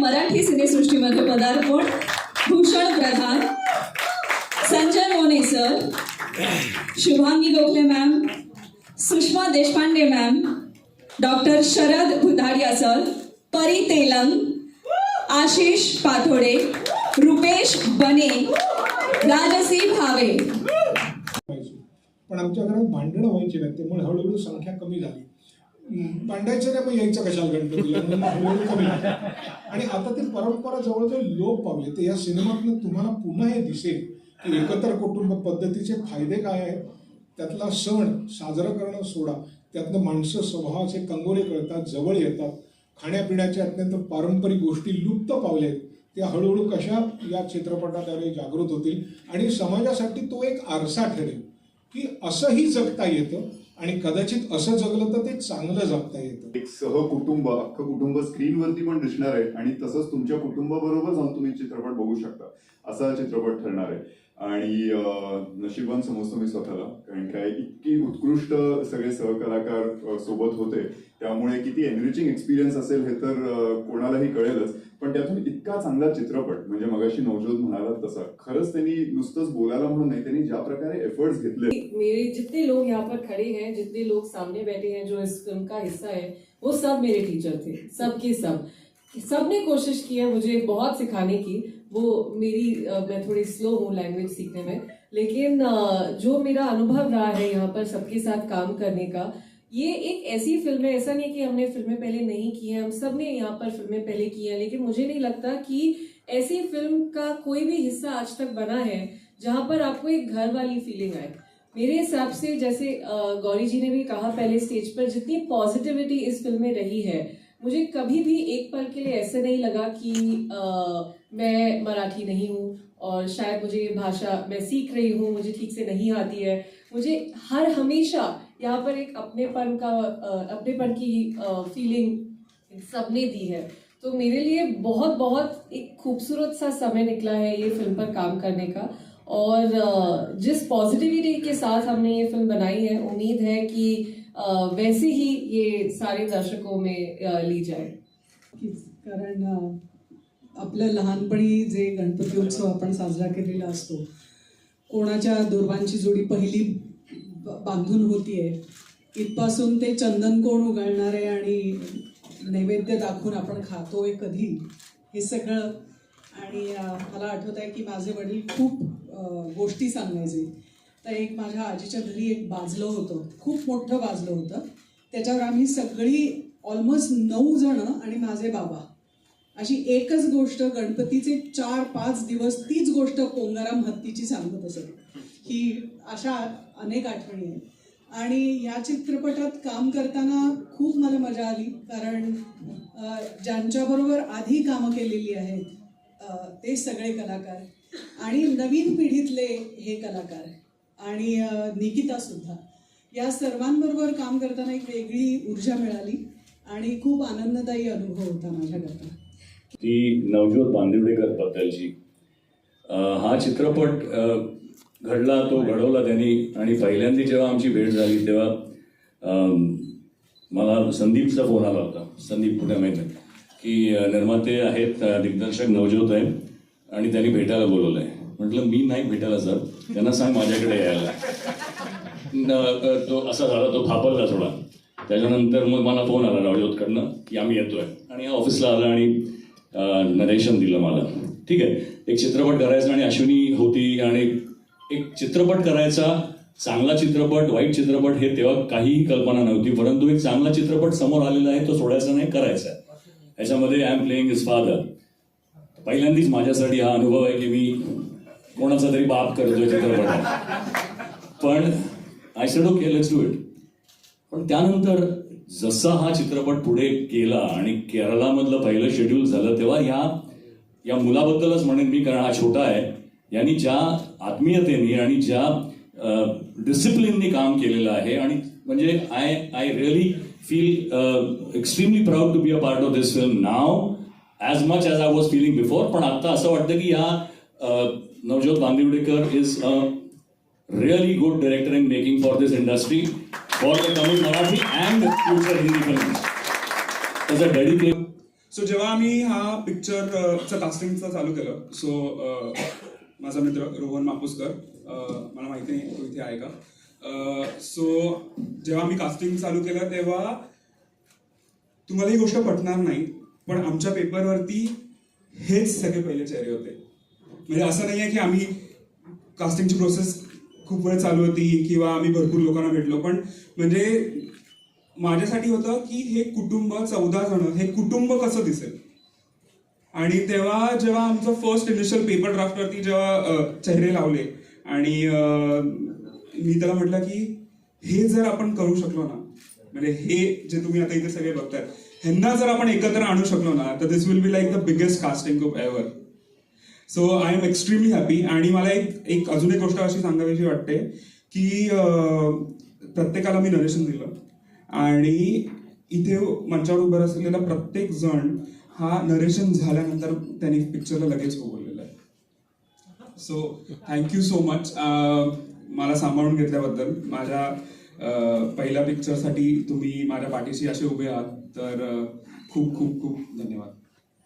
मराठी सिनेसृष्टीमध्ये पदार्पण Bhushan Pradhan Sanjay Mone sir Shubhangi Gokhale ma'am Sushma Deshpande ma'am doctor Sharad Bhutadiya sir Pari Telang. Ashish पाथोडे. Rupesh बने. राजसी भावे. पण आमच्या घरात भांडणं व्हायची ना त्यामुळे हळूहळू संख्या कमी झाली. भांडायचं नाही मग यायचं कशाला गणपतीला? हळूहळू कमी आणि आता ती परंपरा जवळजवळ लोप पावले. तर या सिनेमातनं तुम्हाला पुन्हा हे दिसेल. की एकत्र कुटुंब पद्धतीचे फायदे काय आहेत? त्यातला सण साजरा करणं सोडा. त्यातनं माणसं स्वभावाचे कंगोरे कळतात जवळ येतात. खाण्यापिण्याच्या अत्यंत पारंपरिक गोष्टी लुप्त पावल्या आहेत त्या हळूहळू कशा या चित्रपटाद्वारे जागृत होतील? आणि समाजासाठी तो एक आरसा ठरेल की असंही जगता येतं आणि कदाचित असं जगलं तर ते चांगलं जगता येतं. एक सहकुटुंब अख्खं कुटुंब स्क्रीनवरती पण दिसणार आहे आणि तसंच तुमच्या कुटुंबाबरोबर जाऊन तुम्ही चित्रपट बघू शकता. असा चित्रपट ठरणार आहे. आणि नशीबवान समजतो मी स्वतःला. कारण काय इतकी उत्कृष्ट सगळे सहकलाकार सोबत होते. त्यामुळे किती एनरिचिंग एक्सपिरियन्स असेल हे तर कोणालाही कळेलच. पण त्यातून इतका चांगला चित्रपट म्हणजे मगाशी नवजोत म्हणाला तसा खरंच त्यांनी नुसतंच बोलायला म्हणून नाही त्यांनी ज्या प्रकारे एफर्ट्स घेतले. मेरे जितने लोग यहाँ पर खड़े हैं जितने लोग सामने बैठे हैं जो इस फिल्म का हिस्सा है वो सब मेरे टीचर थे सब के सब। सबने कोशिश की है मुझे बहुत सिखाने की वो मेरी मैं थोड़ी स्लो हूँ लैंग्वेज सीखने में, लेकिन जो मेरा अनुभव रहा है यहाँ पर सबके साथ काम करने का, ये एक ऐसी फ़िल्म है, ऐसा नहीं है कि हमने फ़िल्में पहले नहीं की हैं, हम सबने यहाँ पर फ़िल्में पहले की हैं, लेकिन मुझे नहीं लगता कि ऐसी फ़िल्म का कोई भी हिस्सा आज तक बना है, जहाँ पर आपको एक घर वाली फीलिंग आए। मेरे हिसाब से जैसे गौरी जी ने भी कहा पहले स्टेज पर, जितनी पॉजिटिविटी इस फ़िल्म में रही है मुझे कभी भी एक पल के लिए ऐसे नहीं लगा कि अ, मैं मराठी नहीं हूँ और शायद मुझे ये भाषा मैं सीख रही हूँ मुझे ठीक से नहीं आती है। मुझे हर हमेशा यहाँ पर एक अपनेपन का अपनेपन की फीलिंग सबने दी है। तो मेरे लिए बहुत बहुत एक खूबसूरत सा समय निकला है ये फ़िल्म पर काम करने का और जिस पॉजिटिविटी के साथ हमने ये फ़िल्म बनाई है उम्मीद है कि वैसे ही ये सारे दर्शकों में ली जाए। कारण आपल्या आपलं लहानपणी जे गणपती उत्सव आपण साजरा केलेला असतो कोणाच्या दुर्वांची जोडी पहिली ब- बांधून होतीये इथपासून ते चंदन कोण उगाळणारे आणि नैवेद्य दाखवून आपण खातोय कधी हे सगळं. आणि मला आठवत आहे की माझे वडील खूप गोष्टी सांगायचे. तर एक माझ्या आजीच्या घरी एक बाजलं होतं. खूप मोठं बाजलं होतं. त्याच्यावर आम्ही सगळी ऑलमोस्ट नऊ जण आणि माझे बाबा. अशी एकच गोष्ट गणपतीचे चार पाच दिवस तीच गोष्ट पोंगाराम हत्तीची सांगत असत. ही अशा अनेक आठवणी आहेत. आणि या चित्रपटात काम करताना खूप मला मजा आली. कारण ज्यांच्याबरोबर आधी कामं केलेली आहेत ते सगळे कलाकार. आणि नवीन पिढीतले हे कलाकार. आणि निकिता सुद्धा. या सर्वांबरोबर काम करताना एक वेगळी ऊर्जा मिळाली आणि खूप आनंददायी अनुभव होता माझ्याकरता ती नवज्योत बांदिवडेकर बद्दलची हा चित्रपट घडला तो घडवला त्यांनी आणि पहिल्यांदा जेव्हा आमची भेट झाली तेव्हा मला संदीपचा फोन आला होता संदीप पुण्या माहिती आहे, की निर्माते आहेत दिग्दर्शक नवज्योत आहे आणि त्यांनी भेटायला बोलवलं आहे म्हटलं मी नाही भेटायला सर त्यांना सांग माझ्याकडे यायला. तो असा झाला तो घाबरला थोडा. त्याच्यानंतर मग मला फोन आला नवज्योतकडनं की आम्ही येतोय. आणि ऑफिसला आला आणि नरेशन दिलं मला. ठीक आहे. एक चित्रपट करायचा आणि अश्विनी होती आणि एक चित्रपट करायचा चांगला चित्रपट वाईट चित्रपट हे तेव्हा काहीही कल्पना नव्हती. परंतु एक चांगला चित्रपट समोर आलेला आहे तो सोडायचा नाही करायचा याच्यामध्ये ह्याच्यामध्ये I am playing is father पहिल्यांदाच माझ्यासाठी हा अनुभव आहे की मी कोणाचा तरी बाप करतोय चित्रपटात. पण I should okay let's do it पण त्यानंतर जसा हा चित्रपट पुढे गेला आणि केरळामधलं पहिलं शेड्यूल झालं तेव्हा या या मुलाबद्दलच म्हणेन मी कारण हा छोटा आहे यांनी ज्या आत्मीयतेने आणि ज्या डिसिप्लिननी काम केलेलं आहे आणि म्हणजे I I really feel extremely proud to be a part of this film now as much as I was feeling before पण आता असं वाटतं की या अ, Navjot Bandiwadekar is a really good director in making for this industry for the Tamil Marathi and future Hindi films. As a dedicated so जेव्हा आम्ही हा पिक्चरचं uh, कास्टिंगचं चालू केलं सो uh, माझा मित्र रोहन मापुसकर uh, मला माहिती नाही तो इथे आहे का सो जेव्हा आम्ही कास्टिंग चालू केलं तेव्हा तुम्हाला ही गोष्ट पटणार नाही पण आमच्या पेपरवरती हेच सगळे पहिले चेहरे होते म्हणजे असं नाही आहे की आम्ही कास्टिंगची प्रोसेस खूप वेळ चालू होती किंवा आम्ही भरपूर लोकांना भेटलो. पण म्हणजे माझ्यासाठी होतं की हे कुटुंब चौदा जण हे कुटुंब कसं दिसेल? आणि तेव्हा जेव्हा आमचं फर्स्ट इनिशियल पेपर ड्राफ्टवरती जेव्हा चेहरे लावले आणि मी त्याला म्हटलं की हे जर आपण करू शकलो ना म्हणजे हे जे तुम्ही आता इथे सगळे बघताय ह्यांना जर आपण एकत्र आणू शकलो ना तर this will be like the biggest casting of ever so I am extremely happy आणि मला एक एक अजून एक गोष्ट अशी सांगावीशी वाटते की प्रत्येकाला मी नरेशन दिलं. आणि इथे मंचावर उभं असलेला प्रत्येक जण हा नरेशन झाल्यानंतर त्यांनी पिक्चरला लगेच बोललेला आहे. सो थँक्यू सो मच मला सांभाळून घेतल्याबद्दल. माझ्या पहिल्या पिक्चरसाठी तुम्ही माझ्या पाठीशी असे उभे आहात. तर खूप खूप खूप धन्यवाद.